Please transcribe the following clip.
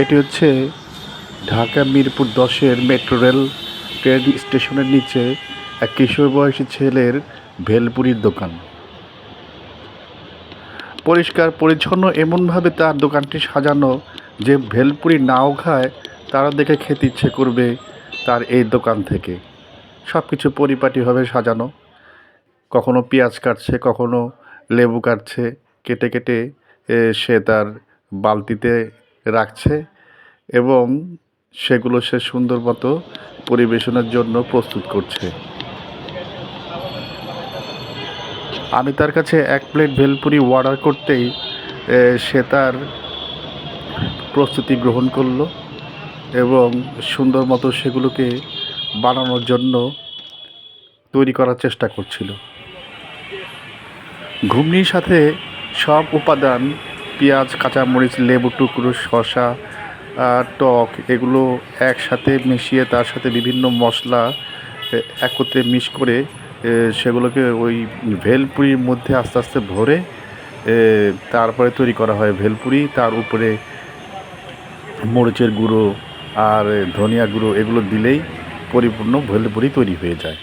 এটি হচ্ছে ঢাকা মিরপুর দশের মেট্রো রেল ট্রেন স্টেশনের নিচে এক কিশোর বয়সী ছেলের ভেলপুরির দোকান। পরিষ্কার পরিচ্ছন্ন এমনভাবে তার দোকানটি সাজানো যে ভেলপুরি নাও খায় তারা দেখে খেতে ইচ্ছে করবে তার এই দোকান থেকে। সব কিছু পরিপাটিভাবে সাজানো। কখনো পেঁয়াজ কাটছে, কখনো লেবু কাটছে, কেটে কেটে সে তার বালতিতে রাখছে এবং সেগুলো সে সুন্দর মতো পরিবেশনের জন্য প্রস্তুত করছে। আমি তার কাছে এক প্লেট ভেলপুরি অর্ডার করতেই সে তার প্রস্তুতি গ্রহণ করল এবং সুন্দর মতো সেগুলোকে বানানোর জন্য তৈরি করার চেষ্টা করছিল। ঘুগনির সাথে সব উপাদান পেঁয়াজ কাঁচামরিচ লেবু টুকরো, শসা টক এগুলো একসাথে মিশিয়ে তার সাথে বিভিন্ন মশলা একত্রে মিশ করে সেগুলোকে ওই ভেলপুরির মধ্যে আস্তে আস্তে ভরে তারপরে তৈরি করা হয় ভেলপুরি। তার উপরে মরিচের গুঁড়ো আর ধনিয়া গুঁড়ো এগুলো দিলেই পরিপূর্ণ ভেলপুরি তৈরি হয়ে যায়।